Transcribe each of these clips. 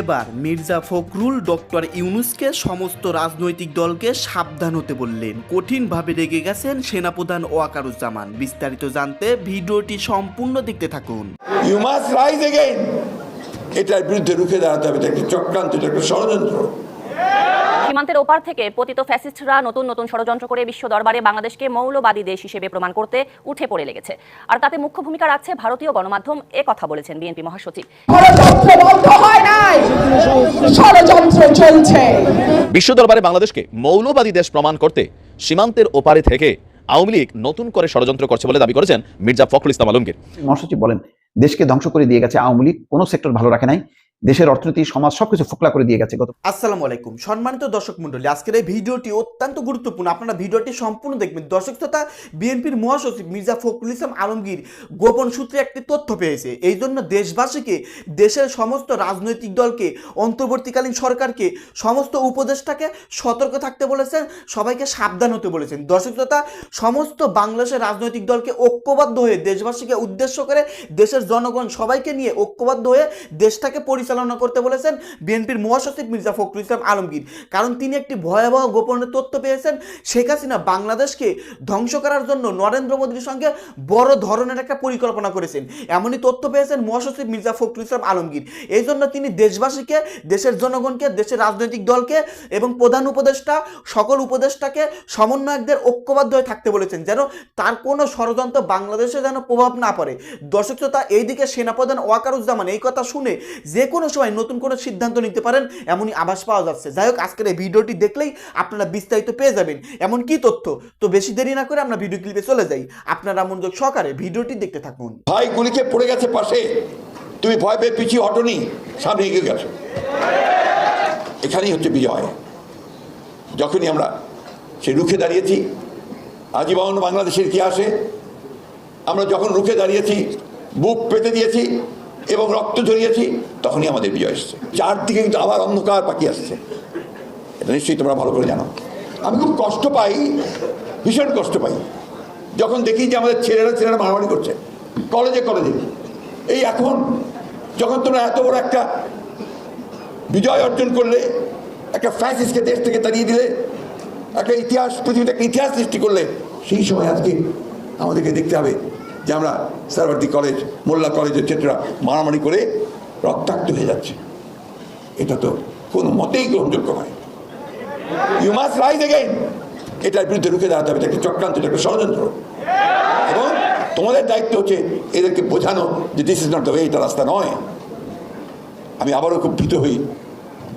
এবার মির্জা ফখরুল, ডক্টর ইউনুসকে সমস্ত রাজনৈতিক দলকে সাবধান হতে বললেন। কঠিনভাবে রেগে গেছেন সেনাপ্রধান ওয়াকারুজ্জামান। বিস্তারিত জানতে ভিডিওটি সম্পূর্ণ দেখতে থাকুন। এটার বিরুদ্ধে রুখে দাঁড়াতে হবে, এটা চক্রান্ত, এটা একটা ষড়যন্ত্র। সীমান্তের ওপার থেকে পতিত ফ্যাসিস্টরা নতুন নতুন ষড়যন্ত্র করে বিশ্ব দরবারে বাংলাদেশকে মৌলবাদী দেশ হিসেবে প্রমাণ করতে উঠে পড়ে লেগেছে। আর তাতে মুখ্য ভূমিকা রাখছে ভারতীয় গণমাধ্যম এ কথা বলেছেন বিএনপি মহাসচিব। বিশ্ব দরবারে বাংলাদেশকে মৌলবাদী দেশ প্রমাণ করতে সীমান্তের ওপারে থেকে আওয়ামী লীগ নতুন করে ষড়যন্ত্র করছে বলে দাবি করেছেন মির্জা ফখরুল ইসলাম আলমগীর। মহাসচিব বলেন দেশকে ধ্বংস করে দিয়ে গেছে আওয়ামী লীগ কোনো সেক্টর ভালো রাখে নাই। দেশের অর্থনীতি, সমাজ সবকিছু ফোকলা করে দিয়ে গেছে গত আসসালামু আলাইকুম। সম্মানিত দর্শক মণ্ডলী, আজকের এই ভিডিওটি অত্যন্ত গুরুত্বপূর্ণ। আপনারা ভিডিওটি সম্পূর্ণ দেখবেন। দর্শক তথা বিএনপির মহাসচিব মির্জা ফখরুল ইসলাম আলমগীর গোপন সূত্রে একটি তথ্য পেয়েছে। এই জন্য দেশবাসীকে, দেশের সমস্ত রাজনৈতিক দলকে, অন্তর্বর্তীকালীন সরকারকে, সমস্ত উপদেষ্টাকে সতর্ক থাকতে বলেছেন, সবাইকে সাবধান হতে বলেছেন। দর্শক তথা সমস্ত বাংলাদেশের রাজনৈতিক দলকে ঐক্যবদ্ধ হয়ে, দেশবাসীকে উদ্দেশ্য করে, দেশের জনগণ সবাইকে নিয়ে ঐক্যবদ্ধ হয়ে, দেশটাকে পরিচালনা করতে বলেছেন বিএনপির মহাসচিব মির্জা ফখরুল ইসলাম আলমগীর। কারণ তিনি একটি ভয়াবহ গোপন তথ্য পেয়েছেন, শেখ হাসিনা বাংলাদেশকে ধ্বংস করার জন্য নরেন্দ্র মোদীর সঙ্গে বড় ধরনের একটা পরিকল্পনা করেছেন। এমনই তথ্য পেয়েছেন মহাসচিব মির্জা ফখরুল ইসলাম আলমগীর। এই জন্য তিনি দেশবাসীকে, দেশের জনগণকে, দেশের রাজনৈতিক দলকে এবং প্রধান উপদেষ্টা, সকল উপদেষ্টাকে সমন্বয়কদের ঐক্যবদ্ধ হয়ে থাকতে বলেছেন, যেন তার কোনো ষড়যন্ত্র বাংলাদেশে যেন প্রভাব না পড়ে। দর্শক শ্রোতা, এইদিকে সেনাপ্রধান ওয়াকারুজ্জামান এই কথা শুনে যে কোনো সময় নতুন কোনো সিদ্ধান্ত নিতে পারেন, এমনই আভাস পাওয়া যাচ্ছে। যাই হোক, আজকের এই ভিডিওটি দেখলেই আপনারা বিস্তারিত পেয়ে যাবেন। এমন কি তথ্য। তো বেশি দেরি না করে আমরা ভিডিও ক্লিপে চলে যাই। আপনারা মনোযোগ সহকারে ভিডিওটি দেখতে থাকুন। ভাই, গুলিকে পড়ে গেছে পাশে। তুমি ভয় পেয়ে পিছিয়ে হটনি সামনে এগিয়ে গেছো। এখানেই হচ্ছে বিজয়। যখনই আমরা সে রুখে দাঁড়িয়েছি, আজীবন বাংলাদেশের ইতিহাসে, আমরা যখন রুখে দাঁড়িয়েছি, বুক পেতে দিয়েছি এবং রক্ত ঝরিয়েছি, তখনই আমাদের বিজয় এসছে। চারদিকে কিন্তু আবার অন্ধকার পাখি আসছে। এটা নিশ্চয়ই তোমরা ভালো করে জানো। আমি খুব কষ্ট পাই, ভীষণ কষ্ট পাই। যখন দেখি যে আমাদের ছেলেরা ছেলেরা মারামারি করছে। কলেজে কলেজে। এই এখন, যখন তোমরা এত বড় একটা বিজয় অর্জন করলে, একটা ফ্যাসিসকে দেশ থেকে তাড়িয়ে দিলে, একটা ইতিহাস, পৃথিবীতে একটা ইতিহাস সৃষ্টি করলে, সেই সময় আজকে আমাদেরকে দেখতে হবে। যে আমরা সারবর্তী কলেজ, মোল্লা কলেজের ছাত্ররা মারামারি করে রক্তাক্ত হয়ে যাচ্ছে। এটা তো কোনো মতেই গ্রহণযোগ্য নয়। ইউ মাস্ট রাইজ এগেইন এটার বিরুদ্ধে রুখে দাঁড়াতে হবে একটা চক্রান্ত একটা ষড়যন্ত্র। এবং তোমাদের দায়িত্ব হচ্ছে এদেরকে বোঝানো যে this is not the way এটা রাস্তা নয়। আমি আবারও খুব ভীত হই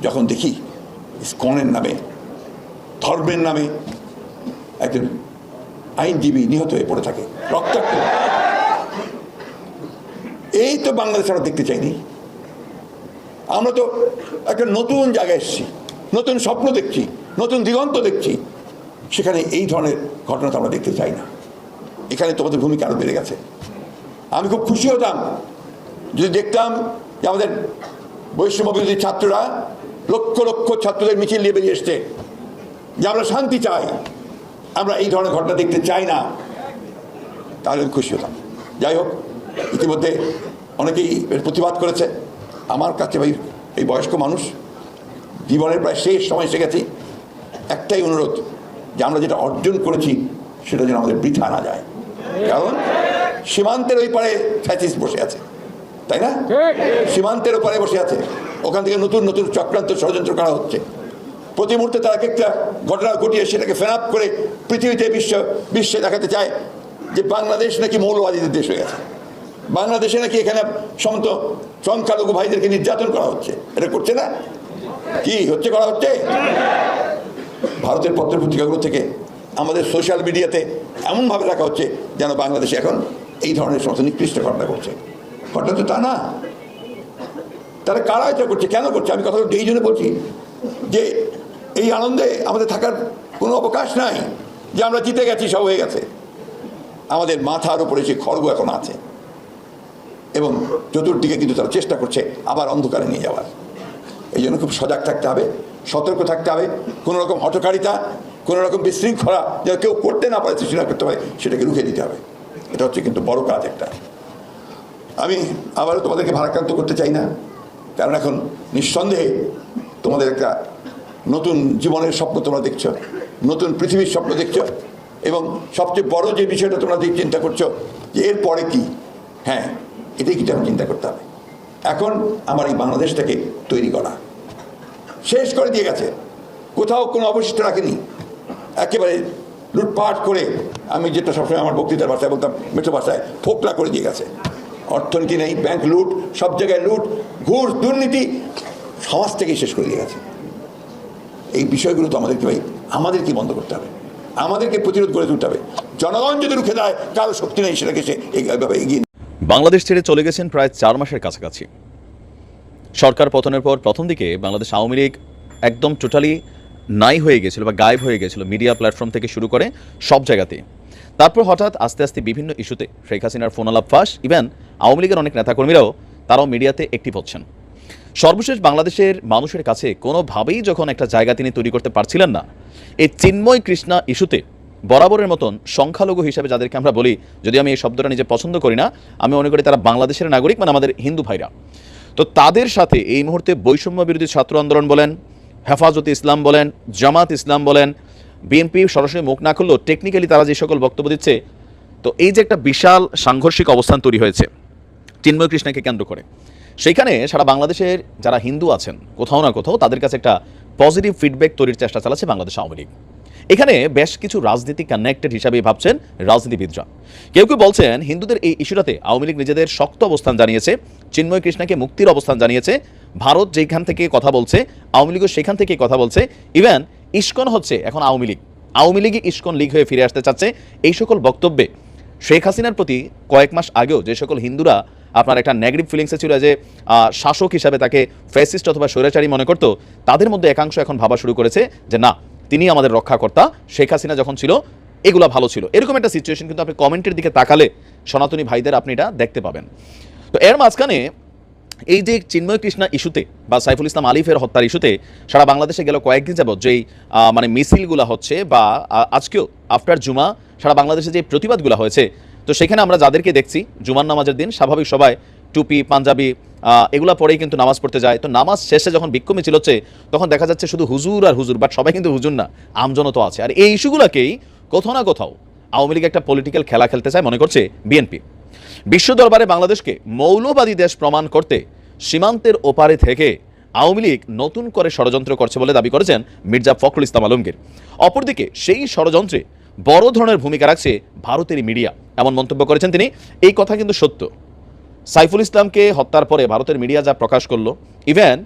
যখন দেখি স্কনের নামে, ধর্মের নামে একজন আইনজীবী নিহত হয়ে পড়ে থাকে, রক্তাক্ত। এই তো বাংলাদেশ আমরা দেখতে চাইনি। আমরা তো একটা নতুন জায়গায় এসেছি, নতুন স্বপ্ন দেখছি, নতুন দিগন্ত দেখছি। সেখানে এই ধরনের ঘটনা তো আমরা দেখতে চাই না। এখানে তোমাদের ভূমিকা আরও বেড়ে গেছে। আমি খুব খুশি হতাম যদি দেখতাম যে আমাদের বৈষম্য ছাত্ররা লক্ষ লক্ষ ছাত্রদের মিছিল নিয়ে বেরিয়ে এসছে, যে আমরা শান্তি চাই, আমরা এই ধরনের ঘটনা দেখতে চাই না। তাহলে খুশি হতাম। যাই হোক ইতিমধ্যে অনেকেই এর প্রতিবাদ করেছে। আমার কাছে ভাই এই বয়স্ক মানুষ জীবনের প্রায় শেষ সময় এসে গেছি। একটাই অনুরোধ যে আমরা যেটা অর্জন করেছি সেটা যেন আমাদের বৃথা না যায়। কারণ সীমান্তের ওই পারে ফ্যাসিস বসে আছে তাই না? সীমান্তের ওপারে বসে আছে। ওখান থেকে নতুন নতুন চক্রান্ত ষড়যন্ত্র করা হচ্ছে। প্রতি মুহূর্তে তারা একটা ঘটনা ঘটিয়ে সেটাকে ফেনাপ করে পৃথিবীতে বিশ্ব বিশ্বে দেখাতে চায় যে বাংলাদেশ নাকি মৌলবাদীদের দেশ হয়ে গেছে। বাংলাদেশে নাকি এখানে সমস্ত সংখ্যালঘু ভাইদেরকে নির্যাতন করা হচ্ছে? এটা করছে না? কি হচ্ছে, করা হচ্ছে? ভারতের পত্রপত্রিকাগুলো থেকে আমাদের সোশ্যাল মিডিয়াতে এমনভাবে রাখা হচ্ছে যেন বাংলাদেশে এখন এই ধরনের সমস্ত নিকৃষ্ট ঘটনা করছে ঘটনা তো তা না। তারা কারা এটা করছে, কেন করছে? আমি কথা এই জন্য বলছি যে এই আনন্দে আমাদের থাকার কোনো অবকাশ নাই যে আমরা জিতে গেছি, সব হয়ে গেছে। আমাদের মাথার উপরে সে খড়গ এখন আছে এবং চতুর্দিকে কিন্তু তারা চেষ্টা করছে আবার অন্ধকারে নিয়ে যাওয়ার। এই জন্য খুব সজাগ থাকতে হবে, সতর্ক থাকতে হবে, কোনো রকম হটকারিতা কোনো রকম বিশৃঙ্খলা যেন কেউ করতে না পারে, সৃষ্টি না করতে পারে, সেটাকে রুখে দিতে হবে। এটা হচ্ছে কিন্তু বড় কাজ একটা। আমি আবারও তোমাদেরকে ভারাক্রান্ত করতে চাই না, কারণ এখন নিঃসন্দেহে তোমাদের একটা নতুন জীবনের স্বপ্ন তোমরা দেখছ, নতুন পৃথিবীর স্বপ্ন দেখছ, এবং সবচেয়ে বড় যে বিষয়টা তোমরা চিন্তা করছ যে এর পরে কি? হ্যাঁ এটাই কিন্তু এখন চিন্তা করতে হবে? এখন আমার এই বাংলাদেশটাকে তৈরি করা। শেষ করে দিয়ে গেছে। কোথাও কোনো অবশিষ্ট রাখেনি। একেবারে লুটপাট করে আমি যেটা সবসময় আমার বক্তৃতার ভাষায় বলতাম, মেঠো ভাষায় ফোকলা করে দিয়ে গেছে। অর্থনীতি নেই ব্যাংক লুট, সব জায়গায় লুট, ঘুষ, দুর্নীতি, সমাজ থেকেই শেষ করে দিয়ে গেছে। এই বিষয়গুলো তো আমাদেরকে ভাই, আমাদেরকে বন্ধ করতে হবে। আমাদেরকে প্রতিরোধ করে তুলতে হবে। জনগণ যদি রুখে দেয় কারও শক্তি নেই সেটাকে সে এইভাবে এগিয়ে বাংলাদেশ ছেড়ে চলে গেছেন প্রায় চার মাসের কাছাকাছি। সরকার পতনের পর প্রথম দিকে বাংলাদেশ আওয়ামী লীগ একদম টোটালি নাই হয়ে গেছিল বা গায়েব হয়ে গেছিল মিডিয়া প্ল্যাটফর্ম থেকে শুরু করে সব জায়গাতে তারপর হঠাৎ আস্তে আস্তে বিভিন্ন ইস্যুতে শেখ হাসিনার ফোন আলাপ ফাঁস ইভেন আওয়ামী লীগের অনেক নেতাকর্মীরাও তারাও মিডিয়াতে অ্যাক্টিভ হচ্ছেন। সর্বশেষ বাংলাদেশের মানুষের কাছে কোনোভাবেই যখন একটা জায়গা তিনি তৈরি করতে পারছিলেন না, এই চিন্ময় কৃষ্ণা ইস্যুতে বরাবরের মতন সংখ্যালঘু হিসেবে যাদেরকে আমরা বলি, যদি আমি এই শব্দটা নিজে পছন্দ করি না, আমি মনে করি তারা বাংলাদেশের নাগরিক মানে আমাদের হিন্দু ভাইরা। তো তাদের সাথে এই মুহূর্তে বৈষম্য বিরোধী ছাত্র আন্দোলন বলেন, হেফাজতে ইসলাম বলেন, জামাত ইসলাম বলেন, বিএনপি সরাসরি মুখ না করলেও টেকনিক্যালি তারা যে সকল বক্তব্য দিচ্ছে, তো এই যে একটা বিশাল সাংঘর্ষিক অবস্থান তৈরি হয়েছে, চিন্ময় কৃষ্ণকে কেন্দ্র করে। সেইখানে সারা বাংলাদেশের যারা হিন্দু আছেন, কোথাও না কোথাও তাদের কাছে একটা পজিটিভ ফিডব্যাক তৈরির চেষ্টা চালাচ্ছে বাংলাদেশ আওয়ামী লীগ। এখানে বেশ কিছু রাজনীতি কানেক্টেড হিসাবে ভাবছেন রাজনীতিবিদরা। কেউ কেউ বলছেন, হিন্দুদের এই ইস্যুটাতে আওয়ামী লীগ নিজেদের শক্ত অবস্থান জানিয়েছে, চিন্ময় কৃষ্ণকে মুক্তির অবস্থান জানিয়েছে, ভারত যেখান থেকে কথা বলছে, আওয়ামী লীগও সেখান থেকে কথা বলছে, ইভেন ইস্কন হচ্ছে এখন আওয়ামী লীগ। আওয়ামী লীগই ইস্কন লীগ হয়ে ফিরে আসতে চাচ্ছে এই সকল বক্তব্যে। শেখ হাসিনার প্রতি কয়েক মাস আগেও যে সকল হিন্দুরা আপনার একটা নেগেটিভ ফিলিংসে ছিল যে শাসক হিসাবে তাকে ফ্যাসিস্ট অথবা স্বৈরাচারী মনে করতো, তাদের মধ্যে একাংশ এখন ভাবা শুরু করেছে যে না তিনি আমাদের রক্ষাকর্তা। শেখ হাসিনা যখন ছিল, এগুলো ভালো ছিল। এরকম একটা সিচুয়েশন কিন্তু আপনি কমেন্টের দিকে তাকালে সনাতনী ভাইদের আপনি এটা দেখতে পাবেন। তো এর মাঝখানে এই যে চিন্ময় কৃষ্ণা ইস্যুতে বা সাইফুল ইসলাম আলিফের হত্যার ইস্যুতে সারা বাংলাদেশে গেল কয়েকদিন যাবত যেই মানে মিছিলগুলো হচ্ছে বা আজকেও আফটার জুমা সারা বাংলাদেশে যে প্রতিবাদগুলো হয়েছে, তো সেখানে আমরা যাদেরকে দেখছি, জুমার নামাজের দিন স্বাভাবিক সবাই টুপি, পাঞ্জাবি এগুলা পরেই কিন্তু নামাজ পড়তে যায়। তো নামাজ শেষে যখন বিক্ষোভ মিছিল হচ্ছে, তখন দেখা যাচ্ছে শুধু হুজুর আর হুজুর বাট সবাই কিন্তু হুজুর না, আমজনও তো আছে। আর এই ইস্যুগুলোকেই কোথাও না কোথাও আওয়ামী লীগ একটা পলিটিক্যাল খেলা খেলতে চায়, মনে করছে বিএনপি বিশ্ব দরবারে বাংলাদেশকে মৌলবাদী দেশ প্রমাণ করতে সীমান্তের ওপারে থেকে আওয়ামী লীগ নতুন করে ষড়যন্ত্র করছে বলে দাবি করেছেন মির্জা ফখরুল ইসলাম আলমগীর। অপরদিকে সেই ষড়যন্ত্রে বড় ধরনের ভূমিকা রাখছে ভারতের মিডিয়া, এমন মন্তব্য করেছেন তিনি। এই কথা কিন্তু সত্য। সাইফুল ইসলামকে হত্যার পরে ভারতের মিডিয়া যা প্রকাশ করল ইভেন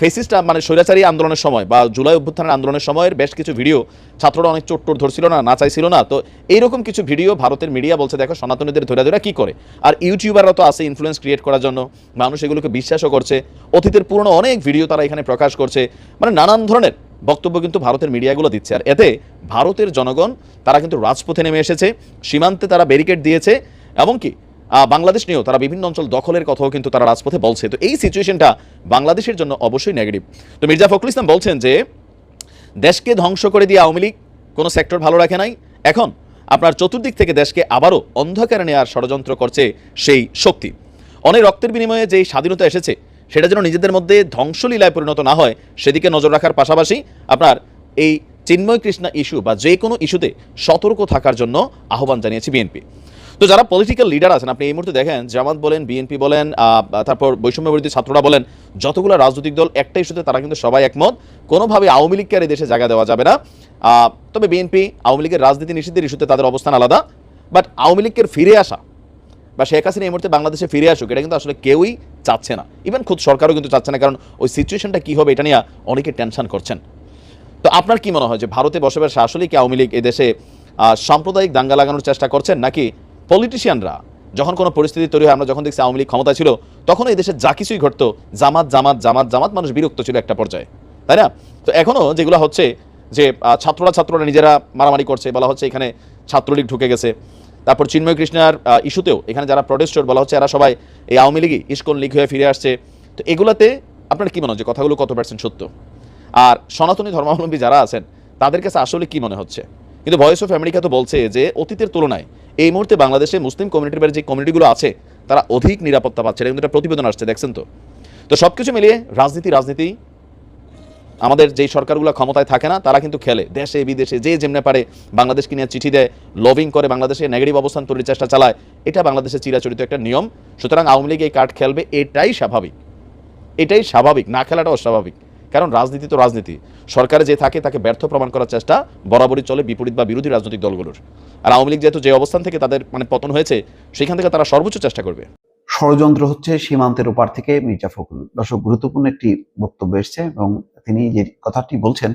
ফেসিস্ট মানে স্বৈরাচারী আন্দোলনের সময় বা জুলাই অভ্যুত্থানের আন্দোলনের সময়ের বেশ কিছু ভিডিও ছাত্ররা অনেক চোট্টোর ধরছিল না না চাইছিল না। তো এইরকম কিছু ভিডিও ভারতের মিডিয়া বলছে দেখো সনাতনীদের ধরে ধরে কি করে? আর ইউটিউবাররা তো আছে ইনফ্লুয়েন্স ক্রিয়েট করার জন্য মানুষ এগুলোকে বিশ্বাসও করছে। অতীতের পুরনো অনেক ভিডিও তারা এখানে প্রকাশ করছে। মানে নানান ধরনের বক্তব্য কিন্তু ভারতের মিডিয়াগুলো দিচ্ছে। আর এতে ভারতের জনগণ তারা কিন্তু রাজপথে নেমে এসেছে সীমান্তে তারা ব্যারিকেড দিয়েছে এমনকি আহ, বাংলাদেশ নিয়েও তারা বিভিন্ন অঞ্চল দখলের কথাও কিন্তু তারা রাজপথে বলছে। তো এই সিচুয়েশনটা বাংলাদেশের জন্য অবশ্যই নেগেটিভ তো মির্জা ফখরুল ইসলাম বলছেন যে, দেশকে ধ্বংস করে দিয়ে আওয়ামী লীগ কোনো সেক্টর ভালো রাখে নাই। এখন আপনার চতুর্দিক থেকে দেশকে আবারও অন্ধকারে নেওয়ার ষড়যন্ত্র করছে সেই শক্তি। অনেক রক্তের বিনিময়ে যে স্বাধীনতা এসেছে, সেটা যেন নিজেদের মধ্যে ধ্বংসলীলায় পরিণত না হয়, সেদিকে নজর রাখার পাশাপাশি আপনার এই চিন্ময় কৃষ্ণা ইস্যু বা যে কোনো ইস্যুতে সতর্ক থাকার জন্য আহ্বান জানিয়েছে বিএনপি। তো যারা পলিটিক্যাল লিডার আছেন, আপনি এই মুহূর্তে দেখেন, জামাত বলেন বিএনপি বলেন তারপর বৈষম্যবিরোধী ছাত্ররা বলেন, যতগুলো রাজনৈতিক দল একটা ইস্যুতে তারা কিন্তু সবাই একমত। কোনোভাবে আওয়ামী লীগকে আর এই দেশে জায়গা দেওয়া যাবে না। তবে বিএনপি আওয়ামী লীগের রাজনীতি নিষিদ্ধের ইস্যুতে তাদের অবস্থান আলাদা। বাট আওয়ামী লীগের ফিরে আসা, বা শেখ হাসিনা এই মুহূর্তে বাংলাদেশে ফিরে আসুক, এটা কিন্তু আসলে কেউই চাচ্ছে না। ইভেন খুদ সরকারও কিন্তু চাচ্ছে না, কারণ ওই সিচুয়েশনটা কী হবে এটা নিয়ে অনেকে টেনশন করছেন। তো আপনার কি মনে হয় যে ভারতে বসবাস আসলেই কি আওয়ামী লীগ এদেশে সাম্প্রদায়িক দাঙ্গা লাগানোর চেষ্টা করছেন, নাকি পলিটিশিয়ানরা, যখন কোনো পরিস্থিতি তৈরি হয়, আমরা যখন দেখছি আওয়ামী লীগ ক্ষমতা ছিল তখন এই দেশে যা কিছুই ঘটতো, জামাত জামাত জামাত জামাত মানুষ বিরক্ত ছিল একটা পর্যায়ে। তাই না? তো এখনও যেগুলো হচ্ছে যে ছাত্ররা ছাত্ররা নিজেরা মারামারি করছে, বলা হচ্ছে এখানে ছাত্রলীগ ঢুকে গেছে। তারপর চিন্ময় কৃষ্ণার ইস্যুতেও এখানে যারা প্রটেস্টর বলা হচ্ছে, এরা সবাই এই আওয়ামী লীগই ইস্কন লীগ হয়ে ফিরে আসছে। তো এগুলাতে আপনার কি মনে যে কথাগুলো কত পার্সেন্ট সত্য? আর সনাতনী ধর্মাবলম্বী যারা আছেন, তাদের কাছে আসলে কি মনে হচ্ছে? কিন্তু ভয়েস অফ আমেরিকা তো বলছে যে, অতীতের তুলনায় এই মুহূর্তে বাংলাদেশে মুসলিম কমিউনিটির বাইরে যে কমিউনিটিগুলো আছে, তারা অধিক নিরাপত্তা পাচ্ছে। এটা কিন্তু একটা প্রতিবেদন আসছে, দেখছেন তো? তো সব কিছু মিলিয়ে রাজনীতি রাজনীতি, আমাদের যেই সরকারগুলো ক্ষমতায় থাকে না, তারা কিন্তু খেলে। দেশে, বিদেশে, যে যেমনে পারে, বাংলাদেশকে নিয়ে চিঠি দেয় লবিং করে, বাংলাদেশে নেগেটিভ অবস্থান তৈরির চেষ্টা চালায়। এটা বাংলাদেশের চিরাচরিত একটা নিয়ম। সুতরাং আওয়ামী লীগ এই কার্ড খেলবে, এটাই স্বাভাবিক। এটাই স্বাভাবিক, না খেলাটা অস্বাভাবিক। কারণ রাজনীতি তো রাজনীতি। সরকারে যে থাকে তাকে ব্যর্থ প্রমাণ করার চেষ্টা বরাবরই চলে বিপরীত বা বিরোধী রাজনৈতিক দলগুলোর। আর আওয়ামী লীগ যেহেতু যে অবস্থান থেকে তাদের মানে পতন হয়েছে, সেখান থেকে তারা সর্বোচ্চ চেষ্টা করবে। ষড়যন্ত্র হচ্ছে সীমান্তের ওপার থেকে মির্জা ফখরুল। দর্শক, গুরুত্বপূর্ণ একটি বক্তব্য এসছে এবং তিনি যে কথাটি বলছেন,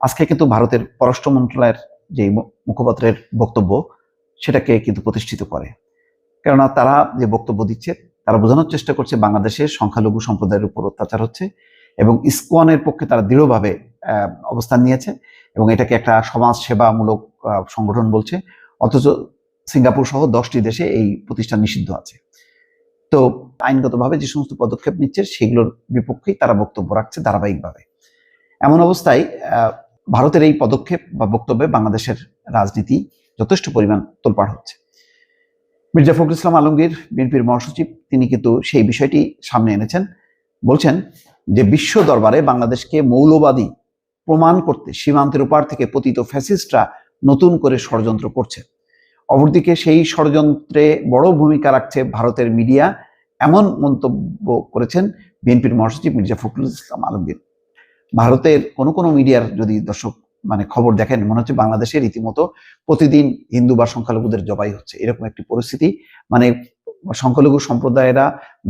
আজকে কিন্তু ভারতের পররাষ্ট্র মন্ত্রণালয়ের যে মুখপাত্রের বক্তব্য, সেটাকে কিন্তু প্রতিষ্ঠিত করে। কেননা তারা যে বক্তব্য দিচ্ছে, তারা বোঝানোর চেষ্টা করছে বাংলাদেশের সংখ্যালঘু সম্প্রদায়ের উপর অত্যাচার হচ্ছে। এবং ইসকনের পক্ষে তারা দৃঢ়ভাবে অবস্থান নিয়েছে এবং এটাকে একটা সমাজ সেবামূলক সংগঠন বলছে। অথচ সিঙ্গাপুর সহ দশটি দেশে এই প্রতিষ্ঠান নিষিদ্ধ আছে। তো আইনগতভাবে যে সমস্ত পদক্ষেপ নিচ্ছে সেগুলোর বিপক্ষেই তারা বক্তব্য রাখছে ধারাবাহিকভাবে। এমন অবস্থায় ভারতের এই পদক্ষেপ বা বক্তব্যে বাংলাদেশের রাজনীতি যথেষ্ট পরিমাণ তোলপাড় হচ্ছে। মির্জা ফখরুল ইসলাম আলমগীর, বিএনপির মহাসচিব, তিনি কিন্তু সেই বিষয়টি সামনে এনেছেন। বলছেন যে বিশ্ব দরবারে বাংলাদেশকে মৌলবাদী প্রমাণ করতে সীমান্তের ওপার থেকে পতিত ফ্যাসিস্টরা নতুন করে ষড়যন্ত্র করছে। অপরদিকে সেই ষড়যন্ত্রে বড় ভূমিকা রাখছে ভারতের মিডিয়া, এমন মন্তব্য করেছেন বিএনপির মহাসচিব মির্জা ফখরুল ইসলাম আলমগীর। ভারতের কোনো কোনো মিডিয়ার যদি দর্শক মানে খবর দেখেন, মনে হচ্ছে বাংলাদেশে রীতিমতো প্রতিদিন হিন্দু বা সংখ্যালঘুদের জবাই হচ্ছে। এরকম একটি পরিস্থিতি মানে সংখ্যালঘু সম্প্রদায়েরা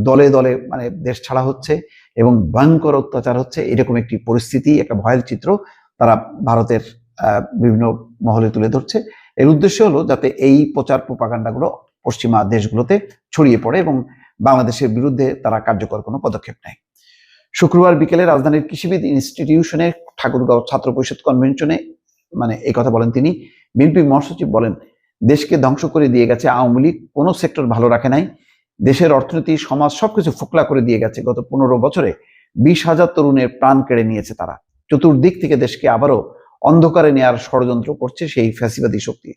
দলে দলে মানে দেশ ছাড়া হচ্ছে। এবং ভয়ঙ্কর অত্যাচার হচ্ছে, এরকম একটি পরিস্থিতি, একটা ভয়ের চিত্র তারা ভারতের বিভিন্ন মহলে তুলে ধরছে। এর উদ্দেশ্য হলো যাতে এই প্রচার প্রপাগান্ডাগুলো পশ্চিমা দেশগুলোতে ছড়িয়ে পড়ে এবং বাংলাদেশের বিরুদ্ধে তারা কার্যকর কোনো পদক্ষেপ নেয়। শুক্রবার বিকেলে রাজধানীর কৃষিবিদ ইনস্টিটিউশনে ঠাকুরগাঁও ছাত্র পরিষদ কনভেনশনে মানে এই কথা বলেন তিনি বিএনপি মহাসচিব বলেন, দেশকে ধ্বংস করে দিয়ে গেছে আওয়ামী লীগ, কোনো সেক্টর ভালো রাখে নাই। দেশের অর্থনীতি, সমাজ সবকিছু ফোকলা করে দিয়ে গেছে। গত পনেরো বছরে বিশ হাজার তরুণের প্রাণ কেড়ে নিয়েছে তারা। চতুর্দিক থেকে দেশকে আবারও অন্ধকারে নেয়ার ষড়যন্ত্র করছে সেই ফ্যাসিবাদী শক্তি।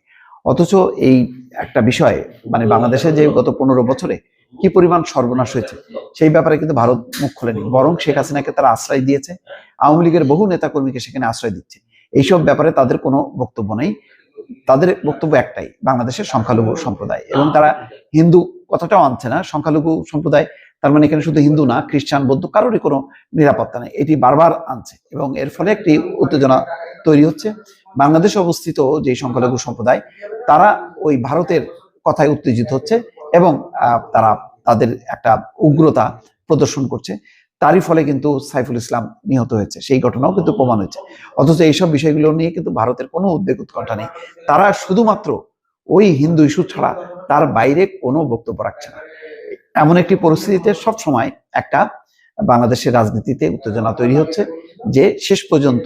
অথচ এই একটা বিষয় মানে বাংলাদেশে যে গত পনেরো বছরে কি পরিমাণ সর্বনাশ হয়েছে, সেই ব্যাপারে কিন্তু ভারত মুখ খোলেনি। বরং শেখ হাসিনাকে তারা আশ্রয় দিয়েছে, আওয়ামী লীগের বহু নেতাকর্মীকে সেখানে আশ্রয় দিচ্ছে। এইসব ব্যাপারে তাদের কোনো বক্তব্য নেই। তাদের বক্তব্য একটাই, বাংলাদেশের সংখ্যালঘু সম্প্রদায়। এবং তারা হিন্দু কথাটাও আনছে না, সংখ্যালঘু সম্প্রদায়, তার মানে এখানে শুধু হিন্দু না, খ্রিস্টান, বৌদ্ধ, কারোরই কোনো নিরাপত্তা নেই। এটি বারবার আনছে এবং এর ফলে একটি উত্তেজনা তৈরি হচ্ছে। বাংলাদেশে অবস্থিত যে সংখ্যালঘু সম্প্রদায়, তারা ওই ভারতের কথায় উত্তেজিত হচ্ছে এবং তারা তাদের একটা উগ্রতা প্রদর্শন করছে। তারই ফলে কিন্তু সাইফুল ইসলাম নিহত হয়েছে, সেই ঘটনাও কিন্তু প্রমাণ হয়েছে। অথচ এইসব বিষয়গুলো নিয়ে কিন্তু ভারতের কোনো উদ্বেগ উৎকণ্ঠা নেই। তারা শুধুমাত্র ওই হিন্দু ইস্যু ছাড়া তার বাইরে কোনো বক্তব্য রাখছে না। এমন একটি পরিস্থিতিতে সব সময় একটা বাংলাদেশের রাজনীতিতে উত্তেজনা তৈরি হচ্ছে যে শেষ পর্যন্ত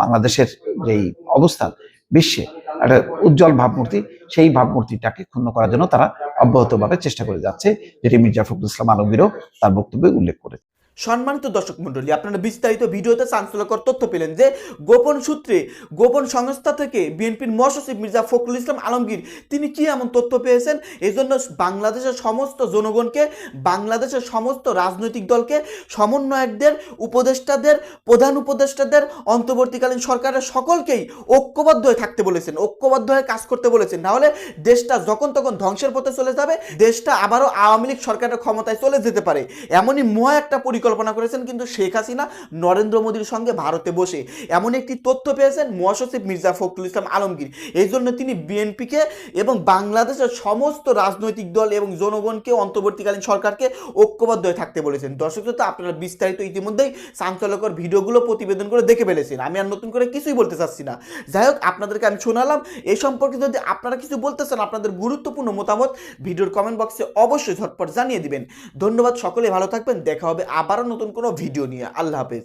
বাংলাদেশের যেই অবস্থান বিশ্বে একটা উজ্জ্বল ভাবমূর্তি, সেই ভাবমূর্তিটাকে ক্ষুণ্ণ করার জন্য তারা অব্যাহতভাবে চেষ্টা করে যাচ্ছে, যেটি মির্জা ফখরুল ইসলাম আলমগীরও তার বক্তব্যে উল্লেখ করে সম্মানিত দর্শক মন্ডলী আপনারা বিস্তারিত ভিডিওতে চাঞ্চল্যকর তথ্য পেলেন যে গোপন সূত্রে, গোপন সংস্থা থেকে বিএনপির মহাসচিব মির্জা ফখরুল ইসলাম আলমগীর, তিনি কি এমন তথ্য পেয়েছেন? এই জন্য বাংলাদেশের সমস্ত জনগণকে, বাংলাদেশের সমস্ত রাজনৈতিক দলকে, সমন্বয়কদের, উপদেষ্টাদের, প্রধান উপদেষ্টাদের, অন্তর্বর্তীকালীন সরকারের সকলকেই ঐক্যবদ্ধ হয়ে থাকতে বলেছেন, ঐক্যবদ্ধ হয়ে কাজ করতে বলেছেন। নাহলে দেশটা যখন তখন ধ্বংসের পথে চলে যাবে, দেশটা আবারও আওয়ামী লীগ সরকারের ক্ষমতায় চলে যেতে পারে। এমনই মহা একটা পরিকল্পনা করেছেন কিন্তু শেখ হাসিনা নরেন্দ্র মোদীর সঙ্গে ভারতে বসে এমন একটি তথ্য পেয়েছেন মহাসচিব মির্জা ফখরুল ইসলাম আলমগীর। এই জন্য তিনি বিএনপিকে এবং বাংলাদেশের সমস্ত রাজনৈতিক দল এবং জনগণকে অন্তর্বর্তীকালীন সরকারকে ঐক্যবদ্ধ হয়ে থাকতে বলেছেন। দর্শক শ্রোতা, আপনারা বিস্তারিত ইতিমধ্যেই চাঞ্চল্যকর ভিডিওগুলো প্রতিবেদন করে দেখে ফেলেছেন। আমি আর নতুন করে কিছুই বলতে চাচ্ছি না। যাই হোক, আপনাদেরকে আমি শোনালাম এই সম্পর্কে যদি আপনারা কিছু বলতে চান, আপনাদের গুরুত্বপূর্ণ মতামত, ভিডিওর কমেন্ট বক্সে অবশ্যই ঝটপট জানিয়ে দিবেন। ধন্যবাদ সকলে, ভালো থাকবেন, দেখা হবে আবারও নতুন কোনো ভিডিও নিয়ে। আল্লাহ হাফেজ।